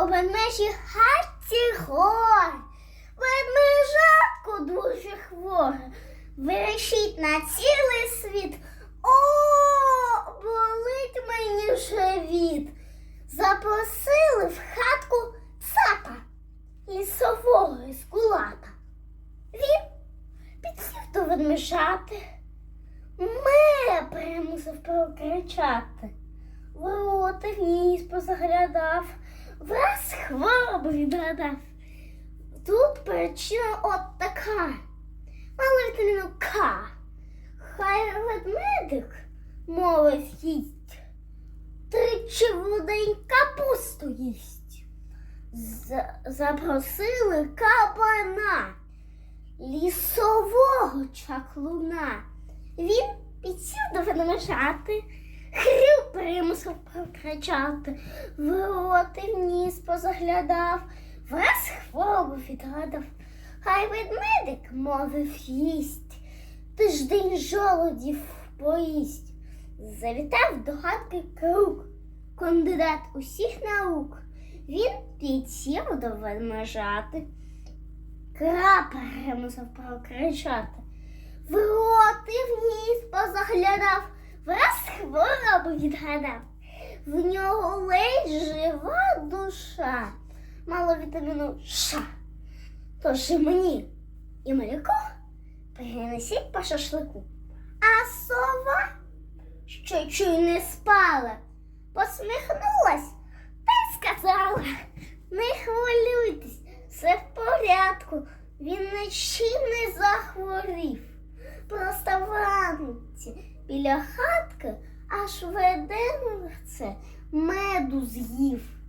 У ведмежій хатці гори, ведмежатку дуже хворе, вирішить на цілий світ. О, болить мені живіт. Запросили в хатку цапа лісового із кулата. Він підсів до ведмежати. Ме примусив прокричати. Ворота в ніс позаглядав, враз хворобу відгадав. Тут причина от така. Мало вітаміну К. Хай ведмедик мовить їсть. Тричі в день капусту їсть. З- запросили кабана лісового чаклуна. Він підсів до ведмежати, хрів примусив прокричати, вороти вниз позаглядав, враз хворобу відгадав. Хай ведмедик мовив їсть, тиждень жолудів поїсть. Завітав до хатки круг, кандидат усіх наук. Він підсів до ведмежати, крапа примусив прокричати. В роти вниз позаглядав, враз хворобу відгадав. В нього ледь жива душа, мало вітаміну Ш. Тож і мені і малюку принесіть по шашлику. А сова, що чуй не спала, посміхнулась та й сказала: не хвилюйтесь, все в порядку, він нічим не захворів. Просто вранці біля хатки аж веденце меду з'їв.